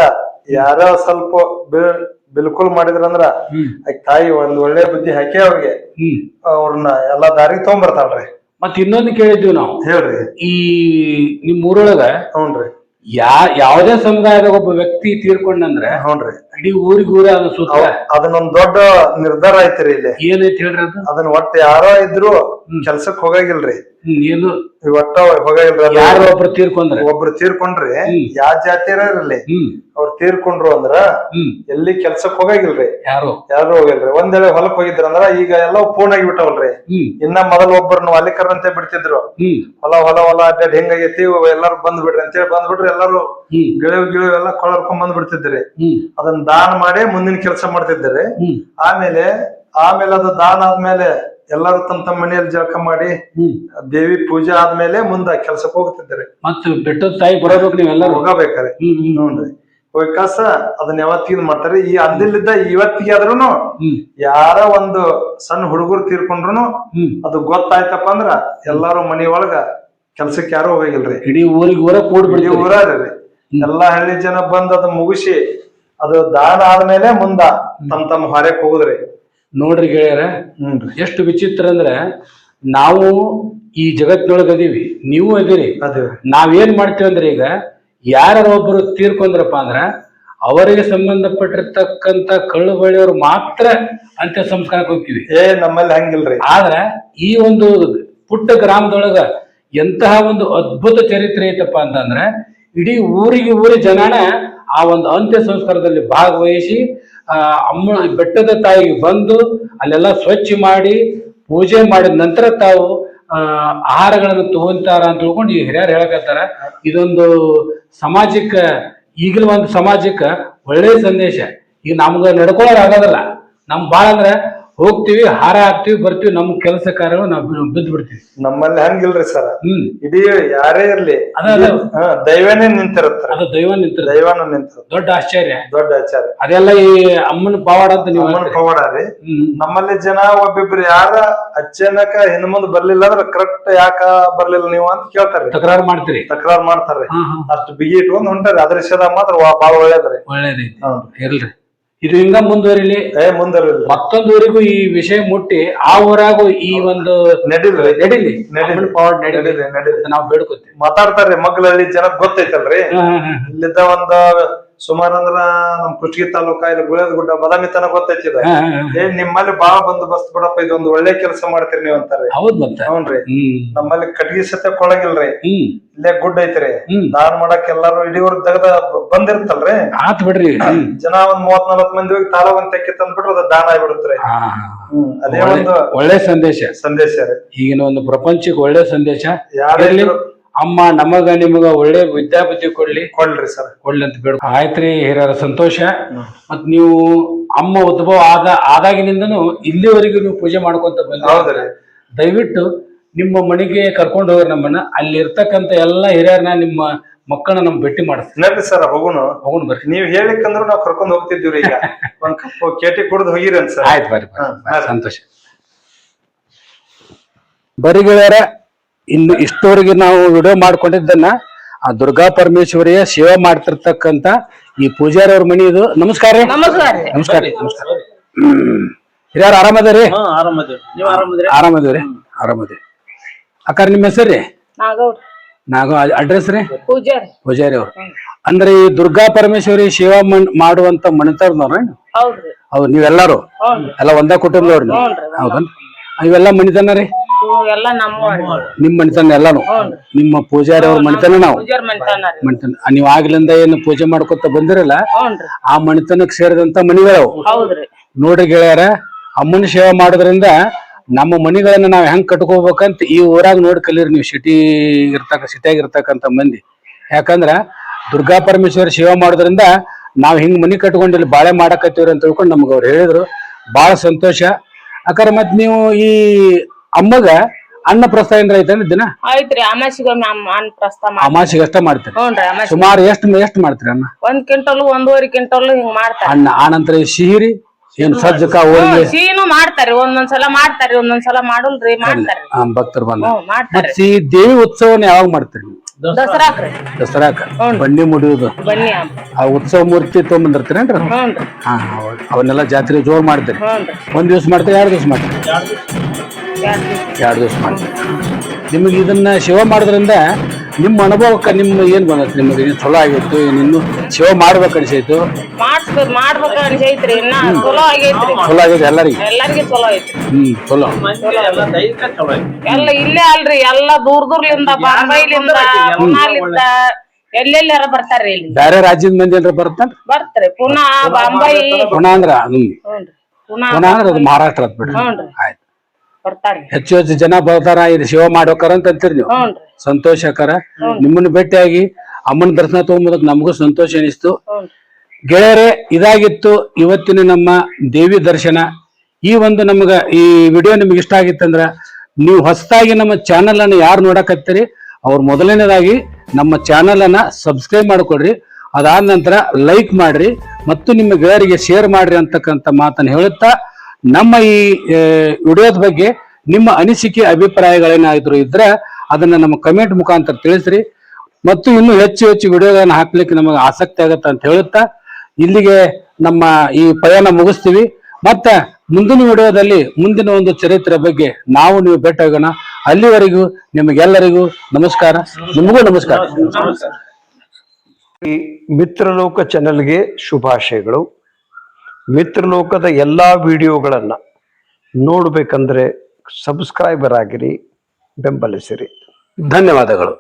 ಯಾರೋ ಸ್ವಲ್ಪ ಬಿಲ್- ಬಿಲ್ಕುಲ್ ಮಾಡಿದ್ರಂದ್ರ ತಾಯಿ ಒಂದ್ ಒಳ್ಳೆ ಬುದ್ಧಿ ಹಾಕಿ ಅವ್ರಿಗೆ ಅವ್ರನ್ನ ಎಲ್ಲಾ ದಾರಿಗೆ ತಗೊಂಡ್ಬರ್ತಾಳ್ರಿ ಮತ್ ಇನ್ನೊಂದು ಕೇಳಿದ್ವಿ ನಾವು. ಹೇಳ್ರಿ. ಈ ನಿಮ್ ಊರೊಳಗ ಹ್ಞೂನ್ರಿ ಯಾ ಯಾವುದೇ ಸಮುದಾಯದಾಗ ಒಬ್ಬ ವ್ಯಕ್ತಿ ತೀರ್ಕೊಂಡಂದ್ರ ಹ್ಞೂನ್ರಿ ಇಡೀ ಊರಿಗೆ ಊರೇ ಅದು ಸುತ್ತ. ಅದನ್ನೊಂದ್ ದೊಡ್ಡ ನಿರ್ಧಾರ ಐತ್ರಿ ಇಲ್ಲಿ. ಏನೈತಿ ಹೇಳ್ರಿ ಅದು? ಅದನ್ನ ಒಟ್ಟು ಯಾರೋ ಇದ್ರು ಕೆಲ್ಸಕ್ ಹೋಗಂಗಿಲ್ರಿ. ಹ್ಮ್, ಇವತ್ತ ಯಾರೋ ಒಬ್ರು ತೀರ್ಕೊಂಡ್ರೆ? ಒಬ್ರು ತೀರ್ಕೊಂಡ್ರಿ. ಯಾವ ಜಾತಿಯರ ಇರಲಿ. ಅವ್ರು ತೀರ್ಕೊಂಡ್ರು ಅಂದ್ರ ಎಲ್ಲಿ ಕೆಲ್ಸಕ್ ಹೋಗಾಗಿಲ್ರಿ. ಯಾರು? ಯಾರು ಹೋಗಿಲ್ರಿ. ಒಂದ್ ವೇಳೆ ಹೊಲಕ್ ಹೋಗಿದ್ರ ಅಂದ್ರ ಈಗ ಎಲ್ಲ ಪೂರ್ಣ ಆಗಿಬಿಟ್ಟವಲ್ರಿ. ಇನ್ನ ಮೊದಲ ಒಬ್ಬರನ್ನ ವಾಲಿಕರಂತೆ ಬಿಡ್ತಿದ್ರು. ಹೊಲ ಹೊಲ ಹೊಲ ಅಡ್ಡಾಡಿ ಹೆಂಗಾಗೈತಿ ಎಲ್ಲಾರು ಬಂದ್ ಬಿಡ್ರಿ ಅಂತೇಳಿ ಬಂದ್ ಬಿಡ್ರಿ ಎಲ್ಲಾರು ಗಿಳಿ ಗಿಳಿವ್ ಗಿಳಿವ್ ಎಲ್ಲ ಕೊಳರ್ಕೊಂಡ್ ಬಂದ್ ಬಿಡ್ತಿದ್ರಿ. ಅದನ್ನ ದಾನ ಮಾಡಿ ಮುಂದಿನ ಕೆಲಸ ಮಾಡ್ತಿದ್ರಿ. ಆಮೇಲೆ ಆಮೇಲೆ ಅದು ದಾನ ಆದ್ಮೇಲೆ ಎಲ್ಲಾರು ತಮ್ಮ ತಮ್ಮ ಮನೆಯಲ್ಲಿ ಜಳಕ ಮಾಡಿ ಹ್ಮ್. ದೇವಿ ಪೂಜೆ ಆದ್ಮೇಲೆ ಮುಂದ ಕೆಲ್ಸಕ್ಕೆ ಹೋಗ್ತಿದ್ದಾರೆ. ಮತ್ತ ಬೆಟ್ಟದ ತಾಯಿ ಬರಬೇಕು ನೀವೆಲ್ಲರೂ? ಹೋಗಬೇಕಾರೆ ಹ್ಮ್ ಹ್ಮ್. ನೋಡ್ರಿ. ವಿಕಾಸ ಅದನ್ನ ಯಾವತ್ತಿಗೆ ಮಾಡ್ತಾರೆ. ಈ ಅಂದಿಲ್ಲಿದ್ದ ಇವತ್ತಿಗೆ ಆದ್ರೂನು ಹ್ಮ್. ಯಾರ ಒಂದು ಸಣ್ಣ ಹುಡುಗರು ತೀರ್ಕೊಂಡ್ರುನು ಹ್ಮ್. ಅದು ಗೊತ್ತಾಯ್ತಪ್ಪ ಅಂದ್ರ ಎಲ್ಲಾರು ಮನಿ ಒಳಗ ಕೆಲ್ಸಕ್ಕೆ ಯಾರು ಹೋಗಿಲ್ರಿ. ಇಡೀ ಊರಿಗೆ ಊರ ಕೂಡ್ಬಿಡಿ ಬಿಡ್ತೀವಿ ಊರಾರ್ರಿ ಎಲ್ಲಾ ಹಳ್ಳಿ ಜನ ಬಂದ್ ಅದ್ ಮುಗಿಸಿ ಅದು ದಾನ ಆದ್ಮೇಲೆ ಮುಂದ ತಮ್ ತಮ್ಮ ಹೊರಕ್ ಹೋಗುದ್ರಿ. ನೋಡ್ರಿ ಗೆಳೆಯರ ಎಷ್ಟು ವಿಚಿತ್ರ ಅಂದ್ರೆ ನಾವು ಈ ಜಗತ್ತಿನೊಳಗೆ ಅದೀವಿ. ನೀವು ಅದೀರಿ. ಅದೇ. ನಾವೇನ್ ಮಾಡ್ತೀವಿ ಅಂದ್ರೆ ಈಗ ಯಾರ ಒಬ್ಬರು ತೀರ್ಕೊಂಡ್ರಪ್ಪ ಅಂದ್ರ ಅವರಿಗೆ ಸಂಬಂಧಪಟ್ಟಿರ್ತಕ್ಕಂತ ಕಳ್ಳು ಬಳಿಯವರು ಮಾತ್ರ ಅಂತ್ಯ ಸಂಸ್ಕಾರಕ್ಕೆ ಹೋಗ್ತೀವಿ. ಏ ನಮ್ಮಲ್ಲಿ ಹಂಗಿಲ್ರಿ. ಆದ್ರ ಈ ಒಂದು ಪುಟ್ಟ ಗ್ರಾಮದೊಳಗ ಎಂತಹ ಒಂದು ಅದ್ಭುತ ಚರಿತ್ರೆ ಐತಪ್ಪ ಅಂತಂದ್ರೆ ಇಡೀ ಊರಿಗೆ ಊರಿ ಜನಾನ ಆ ಒಂದು ಅಂತ್ಯ ಸಂಸ್ಕಾರದಲ್ಲಿ ಭಾಗವಹಿಸಿ ಅಮ್ಮ ಬೆಟ್ಟದ ತಾಯಿಗೆ ಬಂದು ಅಲ್ಲೆಲ್ಲ ಸ್ವಚ್ಛ ಮಾಡಿ ಪೂಜೆ ಮಾಡಿದ ನಂತರ ತಾವು ಆಹಾರಗಳನ್ನು ತಗೊಂತಾರ ಅಂತ ತಿಳ್ಕೊಂಡು ಈ ಹಿರಿಯರು ಹೇಳಕತ್ತಾರ. ಇದೊಂದು ಸಮಾಜಕ್ಕ, ಈಗಲೂ ಒಂದು ಸಮಾಜಕ್ಕ ಒಳ್ಳೆಯ ಸಂದೇಶ. ಈಗ ನಮ್ಗ ನಡ್ಕೊಳ್ಳೋರ್ ಆಗೋದಲ್ಲ. ನಮ್ ಭಾಳ ಅಂದ್ರೆ ಹೋಗ್ತೀವಿ ಹಾರ ಹಾಕ್ತಿವಿ ಬರ್ತೀವಿ ನಮ್ ಕೆಲಸ ಕಾರ್ಯ ನಾವು ಬಿದ್ದು ಬಿಡ್ತೀವಿ ನಮ್ಮಲ್ಲಿ ಹಂಗಿಲ್ರಿ ಸರ್. ಹ್ಮ್. ಇಡೀ ಯಾರೇ ಇರ್ಲಿ ಅದ ಅದ. ಹಾ, ದೈವನೇ ನಿಂತಿರತ್ತ ಅದು ದೈವ ನಿಂತ ದೈವನ ನಿಂತ ದೊಡ್ಡ ಆಶ್ಚರ್ಯ. ದೊಡ್ಡ ಆಚಾರ್ಯ ಅದೆಲ್ಲ ಈ ಅಮ್ಮನ ಪವಾಡ ಅಂತ ನೀವು ಅಮ್ಮನ ಹೇಳ್ತೀರಿ. ಪವಾಡ ರೀ. ಹ್ಮ್. ನಮ್ಮಲ್ಲಿ ಜನ ಒಬ್ಬಿಬ್ರು ಯಾರ ಅಚಾನಕ ಹಿಂದ್ ಮುಂದ್ ಬರ್ಲಿಲ್ಲ ಅಂದ್ರೆ ಕರೆಕ್ಟ್ ಯಾಕ ಬರ್ಲಿಲ್ಲ ನೀವು ಅಂತ ಕೇಳ್ತಾರ್ರಿ ತಕರಾರು ಮಾಡ್ತೀರಿ. ತಕರಾರ್ ಮಾಡ್ತಾರೆ ಹಾ ಹಾ. ಅಷ್ಟು ಬಿಗಿ ಇಟ್ಕೊಂಡ್ ಹೊಂಟಾರಿ ಅದ್ರ ವಿಷಯದಾಗ ಮಾತ್ರ ವಾ- ಬಾಳ ಒಳ್ಳೇದ್ರಿ ಒಳ್ಳೇದೈತಿ ಹ್ಮ್. ಇರ್ಲಿ ಇದು ಹಿಂಗ ಮುಂದುವರಿಲಿ? ಏ ಮುಂದರಿ ಮತ್ತೊಂದು ಊರಿಗೂ ಈ ವಿಷಯ ಮುಟ್ಟಿ ಆ ಊರಾಗೂ ಈ ಒಂದು ನಡೀಲಿ. ನಡಿಲಿ. ನಡಿಲಿ. ನಾವು ಬೇಡ್ಕೊತೀವಿ. ಮಾತಾಡ್ತಾರ್ರಿ ಮಗ್ಳಳ್ಳಿ ಜನ ಗೊತ್ತೈತಲ್ರಿ. ಇಲ್ಲಿದ್ದ ಒಂದ್ ಸುಮಾರು ಅಂದ್ರ ನಮ್ ಕುಷ್ಟಗಿ ತಾಲೂಕ ಇಲ್ಲಿ ಗುಳದ ಗುಡ್ಡ ಬದಾಮಿ ತನ ಗೊತ್ತೈತಿ ಇದು. ಏ ನಿಮ್ಮಲ್ಲಿ ಬಾಳ ಬಂದೋಬಸ್ತ್ ಬಿಡಪ್ಪ ಇದೊಂದು ಒಳ್ಳೆ ಕೆಲಸ ಮಾಡ್ತೀರಿ ನೀವ್ ಅಂತಾರೆ. ಹೌದ್ ಮತ್ತೆ. ಹ್ಞೂನ್ರಿ ನಮ್ಮಲ್ಲಿ ಕಟ್ಗಿ ಸತ್ಯ ಕೊಳಗಿಲ್ರಿ ಇಲ್ಲೇ ಗುಡ್ಡ ಐತ್ರಿ. ದಾನ ಮಾಡಕ್ ಎಲ್ಲಾರು ಇಡೀ ಊರ್ ತೆಗ್ದ ಬಂದಿರ್ತಲ್ರಿ. ಆತ್ ಬಿಡ್ರಿ. ಜನ ಒಂದ್ ಮೂವತ್ ನಲ್ವತ್ ಮಂದಿ ಹೋಗಿ ತಾಲ ಒಂದ್ ತೆಕ್ಕಿ ತಂದ್ಬಿಟ್ರೆ ಅದು ದಾನ ಆಗ್ಬಿಡುತ್ತೆ ಹ್ಮ್ ಅದೇ ಒಳ್ಳೆ- ಒಂದು ಒಳ್ಳೆ ಸಂದೇಶ. ಸಂದೇಶ ರೀ. ಈಗಿನ ಒಂದು ಪ್ರಪಂಚಕ್ಕೆ ಒಳ್ಳೆ ಸಂದೇಶ. ಯಾರೇ ಅಮ್ಮ ನಮಗ ನಿಮಗ ಒಳ್ಳೆ ವಿದ್ಯಾಬುದ್ಧಿ ಕೊಡ್ಲಿ. ಕೊಡ್ರಿ ಸರ್. ಕೊಡ್ಲಿ ಅಂತ ಬೇಡ ಆಯ್ತ್ರಿ ಹಿರಿಯರ ಸಂತೋಷ. ಮತ್ ನೀವು ಅಮ್ಮ ಉದ್ಭವ ಆದ ಆದಾಗಿನಿಂದನು ಇಲ್ಲಿವರೆಗೂ ನೀವು ಪೂಜೆ ಮಾಡ್ಕೊಂತ ಬಂದ ಹೌದ್ರಿ. ದಯವಿಟ್ಟು ನಿಮ್ಮ ಮನೆಗೆ ಕರ್ಕೊಂಡು ಹೋಗ್ರಿ ನಮ್ಮನ್ನ. ಅಲ್ಲಿ ಇರ್ತಕ್ಕಂಥ ಎಲ್ಲ ಹಿರಿಯರನ್ನ ನಿಮ್ಮ ಮಕ್ಕಳನ್ನ ನಮ್ ಭೇಟಿ ಮಾಡಿಸ್ತೀವಿ ನಡ್ರಿ ಸರ್ ಹೋಗುನು ಹೋಗುನ್ ಬರ್ರಿ. ನೀವ್ ಹೇಳಿಕಂದ್ರು ನಾವ್ ಕರ್ಕೊಂಡ್ ಹೋಗ್ತಿದ್ದೀವ್ರಿ ಈಗ. ಒಂದ್ ಕಪ್ ಕೇಟಿ ಕುಡ್ದು ಹೋಗಿರೇನ್ ಸರ್. ಆಯ್ತು ಬರ್ರಿ ಸಂತೋಷ. ಬರಿ ಗೆಳೆಯರ ಇನ್ನು ಇಷ್ಟವರೆಗೆ ನಾವು ವಿಡಿಯೋ ಮಾಡ್ಕೊಂಡಿದ್ದನ್ನ ಆ ದುರ್ಗಾ ಪರಮೇಶ್ವರಿಯ ಸೇವೆ ಮಾಡ್ತಿರ್ತಕ್ಕಂತ ಈ ಪೂಜಾರಿ ಅವ್ರ ಮನಿ ಇದು. ನಮಸ್ಕಾರ ರೀ. ನಮಸ್ಕಾರ ನಮಸ್ಕಾರ ರೀ, ನಮಸ್ಕಾರ ಹಿರಿಯರು ಆರಾಮದಾರಿ ಆರಾಮದೇವ್ ನೀವ್ ಆರಾಮದ್ರಿ ಆರಾಮದೇವ್ರಿ ಆರಾಮದೇವಿ ಅಕ್ಕಾರ ನಿಮ್ಮ ಹೆಸರು ರೀ? ನಾಗ ಅಡ್ರೆಸ್ ರೀ? ಪೂಜಾರಿ. ಪೂಜಾರಿ ಅವ್ರು. ಅಂದ್ರೆ ಈ ದುರ್ಗಾ ಪರಮೇಶ್ವರಿ ಸೇವಾ ಮಣ್ ಮಾಡುವಂತ ಮಣಿತವ್ರನವ್ರ ಹೌದ್ರಿ. ಹೌದು ನೀವೆಲ್ಲಾರು? ಎಲ್ಲ ಒಂದ ಕುಟುಂಬದವ್ರು ನೀವು? ಹೌದನ್ ಇವೆಲ್ಲ ಮಣಿತನ ರೀ? ಇವು ಎಲ್ಲ ನಮ್ಮ ನಿಮ್ ಮಣಿತನ ಎಲ್ಲಾನು? ನಿಮ್ಮ ಪೂಜಾರಿ ಅವ್ರ ಮಣಿತನ ನಾವು? ಪೂಜಾರಿ ಮನ್ತಾನ ರೀ. ಮಣಿತನ ನೀವ್ ಆಗ್ಲಿಂದ ಏನು ಪೂಜೆ ಮಾಡ್ಕೊತ ಬಂದಿರಲ್ಲ? ಹ್ಞೂನ್ರಿ ಆ ಮಣಿತನಕ್ ಸೇರಿದಂತ ಮನಿಗಳವು? ಹೌದ್ರಿ ನೋಡ್ರಿ ಗೆಳೆಯರ ಅಮ್ಮನ ಸೇವೆ ಮಾಡೋದ್ರಿಂದ ನಮ್ಮ ಮನಿಗಳನ್ನ ನಾವ್ ಹೆಂಗ್ ಕಟ್ಕೋಬೇಕಂತ ಈ ಊರಾಗ ನೋಡಿ ಕಲೀರಿ ನೀವು ಸಿಟಿ ಇರ್ತಕ್ಕ ಸಿಟಿಯಾಗ ಇರ್ತಕ್ಕಂತ ಮಂದಿ. ಯಾಕಂದ್ರ ದುರ್ಗಾ ಪರಮೇಶ್ವರ ಸೇವೆ ಮಾಡೋದ್ರಿಂದ ನಾವ್ ಹಿಂಗ್ ಮನಿ ಕಟ್ಕೊಂಡು ಇಲ್ಲಿ ಬಾಳೆ ಮಾಡಕತ್ತೀವ್ರಿ ಅಂತ ತಿಳ್ಕೊಂಡು ನಮ್ಗೆ ಅವ್ರು ಹೇಳಿದ್ರು. ಬಹಳ ಸಂತೋಷ. ಅಕರ ಮತ್ ನೀವು ಈ ಅಮ್ಮಗ ಅನ್ನ ಪ್ರಸ್ತಾವ ಏನ್ರ ಐತೇನ್ರಿ ದಿನ? ಐತ್ರಿ ಅಮಾಸಿಗೊಮ್ಮೆ ಅಮ್ಮ ಅನ್ನ ಪ್ರಸ್ತಾವ ಮಾಡಿ ಅಮಾಸಿಗೆ ಅಷ್ಟ ಮಾಡ್ತೀರಿ ಹ್ಞೂನ್ರಿ ಅಮಾಸಿ. ಸುಮಾರು ಎಷ್ಟು ಎಷ್ಟು ಮಾಡ್ತೀರಿ ಅನ್ನ? ಒಂದ್ ಕ್ವಿಂಟಲ್ ಒಂದೂವರೆ ಕ್ವಿಂಟಲ್ ಹಿಂಗ್ ಮಾಡ್ತಾರ. ಅಣ್ಣ ಆನಂತರ ಈ ಸಿಹಿರಿ ಏನ್ ಸಜ್ಜಕ ಹೋಳಿಗೆ? ಸಿಹಿನೂ ಮಾಡ್ತಾರಿ ಒಂದೊಂದ್ಸಲ ಮಾಡ್ತಾರಿ ಒಂದೊಂದ್ಸಲ ಮಾಡಲ್ರಿ ಮಾಡ್ತಾರಿ. ಆ, ಭಕ್ತರು ಬಂದ ಹ್ಞೂ ಮಾಡ್ತಾರಿ. ಈ ದೇವಿ ಉತ್ಸವನ ಯಾವಾಗ ಮಾಡ್ತೀರಿ ನೀವು? ದಸರಾಕ್ರಿ ದಸರಾಕ? ಬನ್ನಿ ಮುಡಿಯೋದು. ಬನ್ನಿ ಆ ಉತ್ಸವ ಮೂರ್ತಿ ತೊಗೊಂಬಂದಿರ್ತೀರೇನ್ರಿ? ಹ್ಞೂನ್ರಿ ಹಾ ಹೌದು. ಅವನ್ನೆಲ್ಲ ಜಾತ್ರೆ ಜೋರ್ ಮಾಡ್ತೀರಿ. ಹ್ಞೂನ್ರಿ ಒಂದ್ ದಿವ್ಸ ಮಾಡ್ತೀರಿ ಎರಡು ದಿವ್ಸ ಮಾಡ್ತೀರಿ? ಎರಡ್ ದಿವ್ಸ. ಮಾಡ್ತೀವಿ ನಿಮಗೆ ಇದನ್ನ ಶಿವ ಮಾಡೋದ್ರಿಂದ ನಿಮ್ಮ ಅನುಭವಕ್ಕೆ ನಿಮ್ಮ ಏನು ಬಂದತ್ತೆ ನಿಮಗೆ? ಇದು ಚಲೋ ಆಗಿತ್ತು ಇನ್ನು ಶಿವ ಮಾಡ್ಬೇಕು ಅನಿಸೈತು. ಮಾಡ್ಸ್ಬೇಕ್ ಮಾಡ್ಬೇಕ ಅನ್ಸೈತ್ರಿ ಇನ್ನ ಚಲೋ ಆಗೈತ್ರಿ. ಚಲೋ ಆಗಿದೆ ಎಲ್ಲರಿಗೆ? ಎಲ್ಲಾರ್ಗಿ ಚಲೋ ಐತ್ರಿ. ಎಲ್ಲ ಇಲ್ಲೇ ಅಲ್ರಿ ಎಲ್ಲ ದೂರ ದೂರ್ಲಿಂದ ಬಾಂಬೈಲಿಂದ ಪುನಾಲಿಂದ ಎಲ್ಲೆಲ್ಲಾರ ಬರ್ತಾರ್ರಿ ಇಲ್ಲಿ? ಬೇರೆ ರಾಜ್ಯದ ಮಂದಿ ಏನಾರ ಬರ್ತಾರೆ ಬರ್ತಾರೆ ಪುನಾ ಬಾಂಬೈ. ಪುನಃ ಅಂದ್ರ ಹ್ಞೂ ಪುನಃ ಅಂದ್ರೆ ಅದು ಮಹಾರಾಷ್ಟ್ರ ಅದ್ ಬಿಡ್ರಿ. ಆಯ್ತು. ಬರ್ತಾರ್ರಿ ಹೆಚ್ಚು ಹೆಚ್ಚು ಜನ ಬರ್ತಾರ ಇದು ಶಿವ ಮಾಡೋಕರ ಅಂತ ಅಂತೀರಿ ನೀವು ಹ್ಞೂನ್ರಿ ಸಂತೋಷಕರ. ನಿಮ್ಮನ್ನ ಭೇಟಿಯಾಗಿ ಅಮ್ಮನ ದರ್ಶನ ತಗೊಂಬೋದಕ್ಕೆ ನಮಗೂ ಸಂತೋಷ ಅನಿಸ್ತು ಹ್ಞೂನ್ರಿ ಗೆಳೆಯರೇ ಇದಾಗಿತ್ತು ಇವತ್ತಿನ ನಮ್ಮ ದೇವಿ ದರ್ಶನ. ಈ ಒಂದು ನಮಗ ಈ ವಿಡಿಯೋ ನಿಮ್ಗೆ ಇಷ್ಟ ಆಗಿತ್ತಂದ್ರ ನೀವು ಹೊಸದಾಗಿ ನಮ್ಮ ಚಾನಲ್ ಅನ್ನು ಯಾರು ನೋಡಕತ್ತೀರಿ ಅವ್ರು ಮೊದಲನೇದಾಗಿ ನಮ್ಮ ಚಾನಲ್ ಅನ್ನ ಸಬ್ಸ್ಕ್ರೈಬ್ ಮಾಡ್ಕೊಡ್ರಿ. ಅದಾದ ನಂತರ ಲೈಕ್ ಮಾಡ್ರಿ ಮತ್ತು ನಿಮ್ಮ ಗೆಳೆಯರಿಗೆ ಶೇರ್ ಮಾಡ್ರಿ ಅಂತಕ್ಕಂಥ ಮಾತನ್ನು ಹೇಳುತ್ತಾ ನಮ್ಮ ಈ ವಿಡಿಯೋದ ಬಗ್ಗೆ ನಿಮ್ಮ ಅನಿಸಿಕೆ, ಅಭಿಪ್ರಾಯಗಳೇನಾದ್ರು ಇದ್ರೆ ಅದನ್ನ ನಮ್ಮ ಕಮೆಂಟ್ ಮುಖಾಂತರ ತಿಳಿಸ್ರಿ. ಮತ್ತು ಇನ್ನೂ ಹೆಚ್ಚು ಹೆಚ್ಚು ವಿಡಿಯೋಗಳನ್ನ ಹಾಕ್ಲಿಕ್ಕೆ ನಮಗೆ ಆಸಕ್ತಿ ಆಗತ್ತೆ ಅಂತ ಹೇಳುತ್ತಾ, ಇಲ್ಲಿಗೆ ನಮ್ಮ ಈ ಪಯಣ ಮುಗಿಸ್ತೀವಿ. ಮತ್ತೆ ಮುಂದಿನ ವಿಡಿಯೋದಲ್ಲಿ ಮುಂದಿನ ಒಂದು ಚರಿತ್ರೆ ಬಗ್ಗೆ ನಾವು ನೀವು ಭೇಟಿಯಾಗೋಣ ಅಲ್ಲಿವರೆಗೂ ನಿಮಗೆಲ್ಲರಿಗೂ ನಮಸ್ಕಾರ. ನಿಮಗೂ ನಮಸ್ಕಾರ. ಈ ಮಿತ್ರಲೋಕ ಚಾನೆಲ್ಗೆ ಶುಭಾಶಯಗಳು. ಮಿತ್ರಲೋಕದ ಎಲ್ಲ ವಿಡಿಯೋಗಳನ್ನು ನೋಡಬೇಕಂದ್ರೆ ಸಬ್ಸ್ಕ್ರೈಬರ್ ಆಗಿರಿ ಬೆಂಬಲಿಸಿರಿ. ಧನ್ಯವಾದಗಳು.